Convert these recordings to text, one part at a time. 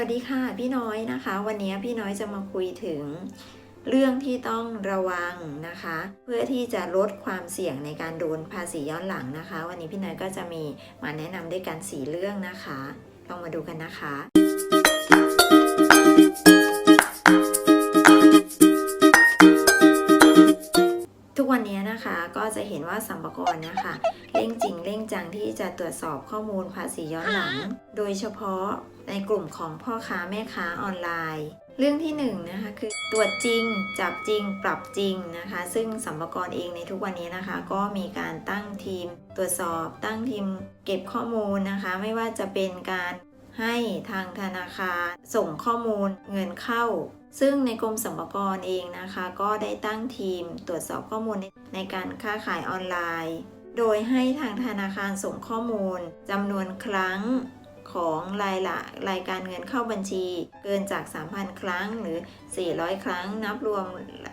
วัสดีค่ะ พี่น้อยนะคะ วันนี้พี่น้อยจะมาคุยถึง เรื่องที่ต้องระวังนะคะ เพื่อที่จะลดความเสี่ยงในการโดนภาษีย้อนหลังนะคะ วันนี้พี่น้อยก็จะมีมาแนะนำด้วยกันสีเรื่องนะคะลองมาดูกันนะคะ ทุกวันนี้นะคะก็จะเห็นว่าสัมภาระนะคะเร่ง จริงเร่งจังที่จะตรวจสอบข้อมูลภาษีย้อนหลัง โดยเฉพาะในกลุ่มของพ่อค้าแม่ค้าออนไลน์ เรื่องที่1นงนะคะคือตรวจจริง จับจริง ปรับจริงนะคะ ซึ่งสัมภาระเองในทุกวันนี้นะคะ ก็มีการตั้งทีม ตรวจสอบตั้งทีมเก็บข้อมูลนะคะ ไม่ว่าจะเป็นการให้ทางธนาคารส่งข้อมูลเงินเข้า ซึ่งในกรมสรรพากรเองนะคะ ก็ได้ตั้งทีมตรวจสอบข้อมูลในการค้าขายออนไลน์ โดยให้ทางธนาคารส่งข้อมูลจำนวนครั้งของรายละรายการเงินเข้าบัญชี เกินจาก 3,000 ครั้งหรือ 400 ครั้ง นับรวม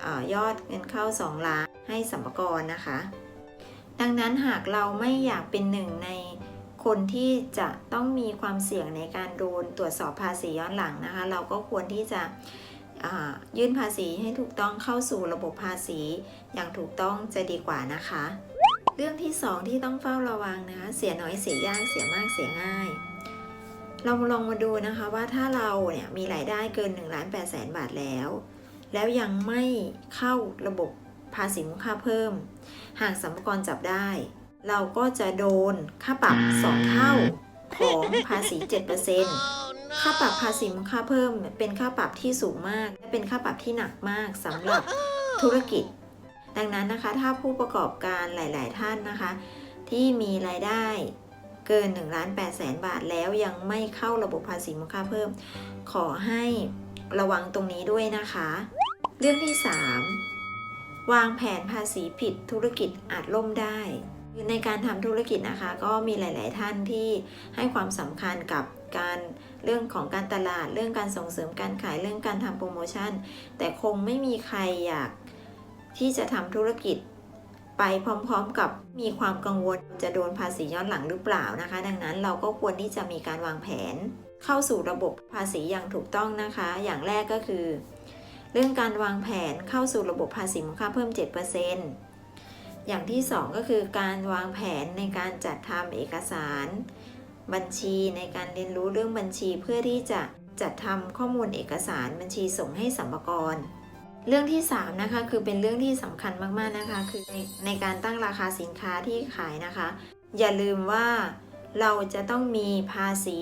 อยอดเงินเข้า 2 ล้านให้สัมภากรนะคะ ดังนั้นหากเราไม่อยากเป็นหนึ่งในคนที่จะต้องมีความเสี่ยงในการโดนตรวจสอบภาษีย้อนหลังนะคะ เราก็ควรที่จะยื่นภาษีให้ถูกต้องเข้าสู่ระบบภาษีอย่างถูกต้องจะดีกว่านะคะ เรื่องที่2ที่ต้องเฝ้าระวังนะคะเสียน้อยเสียยากเสียมากเสียง่าย เราลองมาดูนะคะว่าถ้าเราเนี่ยมีรายได้เกิน1ล้าน8แสนบาทแล้ว แล้วยังไม่เข้าระบบภาษีมูลค่าเพิ่ม หากสัมภาระจับได้ เราก็จะโดนค่าปรับ2เท่าของภาษี7%ค่าปรับภาษีมูลค่าเพิ่มเป็นค่าปรับที่สูงมาก และเป็นค่าปรับที่หนักมากสำหรับธุรกิจ ดังนั้นนะคะถ้าผู้ประกอบการหลาย ๆ ท่านนะคะ ที่มีรายได้เกิน1ล้าน8แสนบาทแล้วยังไม่เข้าระบบภาษีมูลค่าเพิ่ม ขอให้ระวังตรงนี้ด้วยนะคะ เรื่องที่ 3 วางแผนภาษีผิดธุรกิจอาจล่มได้ ในการทำธุรกิจนะคะ ก็มีหลาย ๆ ท่านที่ให้ความสำคัญกับการเรื่องของการตลาด เรื่องการส่งเสริมการขายเรื่องการทำโปรโมชั่น แต่คงไม่มีใครอยาก ที่จะทำธุรกิจ ไปพร้อมๆกับมีความกังวลจะโดนภาษีย้อนหลังหรือเปล่านะคะ ดังนั้นเราก็ควรที่จะมีการวางแผน เข้าสู่ระบบภาษีอย่างถูกต้องนะคะ อย่างแรกก็คือ เรื่องการวางแผนเข้าสู่ระบบภาษีมูลค่าเพิ่ม 7%อย่างที่ 2 ก็คือการวางแผนในการจัดทำเอกสาร บัญชีในการเรียนรู้เรื่องบัญชีเพื่อที่จะจัดทำข้อมูลเอกสารบัญชีส่งให้สัมภาระ เรื่องที่3นะคะคือเป็นเรื่องที่สำคัญมากๆนะคะ คือในในการตั้งราคาสินค้าที่ขายนะคะ อย่าลืมว่าเราจะต้องมีภาษี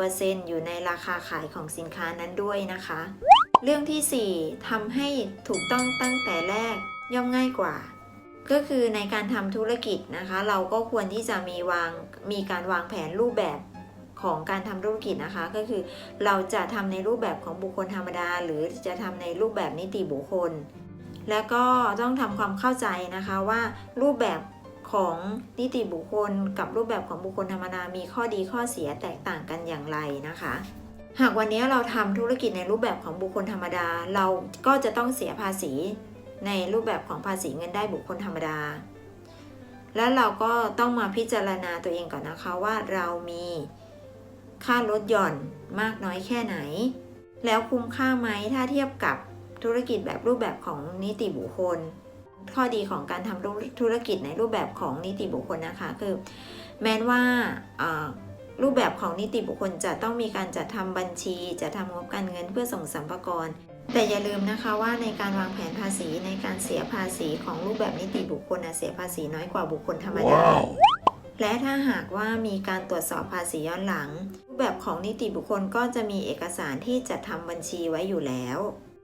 7%อยู่ในราคาขายของสินค้านั้นด้วยนะคะ เรื่องทีสี่4ทำให้ถูกต้องตั้งแต่แรกย่อมง่ายกว่า ก็คือในการทำธุรกิจนะคะ เราก็ควรที่จะมีวางมีการวางแผนรูปแบบ ของการทำธุรกิจนะคะ ก็คือเราจะทำในรูปแบบของบุคคลธรรมดา หรือจะทำในรูปแบบนิติบุคคล แล้วก็ต้องทำความเข้าใจนะคะว่ารูปแบบของนิติบุคคล กับรูปแบบของบุคคลธรรมดามีข้อดีข้อเสียแตกต่างกันอย่างไรนะคะ หากวันนี้เราทำธุรกิจในรูปแบบของบุคคลธรรมดา เราก็จะต้องเสียภาษีในรูปแบบของภาษีเงินได้บุคคลธรรมดา แล้วเราก็ต้องมาพิจารณาตัวเองก่อนนะคะว่าเรามี ค่าลดหย่อนมากน้อยแค่ไหน แล้วคุ้มค่าไหมถ้าเทียบกับธุรกิจแบบรูปแบบของนิติบุคคล ข้อดีของการทำธุรกิจในรูปแบบของนิติบุคคลนะคะคือ แม้ว่ารูปแบบของนิติบุคคลจะต้องมีการจัดทำบัญชี จะทำงบการเงินเพื่อส่งสัมภาระแต่อย่าลืมนะคะว่าในการวางแผนภาษีในการเสียภาษีของรูปแบบนิติบุคคลนะเสียภาษีน้อยกว่าบุคคลธรรมดา และถ้าหากว่ามีการตรวจสอบภาษีย้อนหลัง รูปแบบของนิติบุคคลก็จะมีเอกสารที่จะทำบัญชีไว้อยู่แล้ว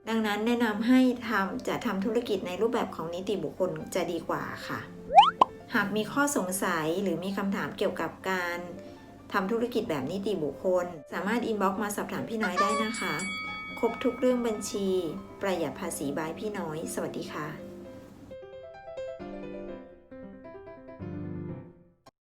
ดังนั้นแนะนำให้ทำจะทำธุรกิจในรูปแบบของนิติบุคคลจะดีกว่าค่ะ หากมีข้อสงสัยหรือมีคำถามเกี่ยวกับการทำธุรกิจแบบนิติบุคคล สามารถอินบ็อกซ์มาสอบถามพี่น้อยได้นะคะ ครบทุกเรื่องบัญชี ประหยัดภาษีบายพี่น้อย สวัสดีค่ะ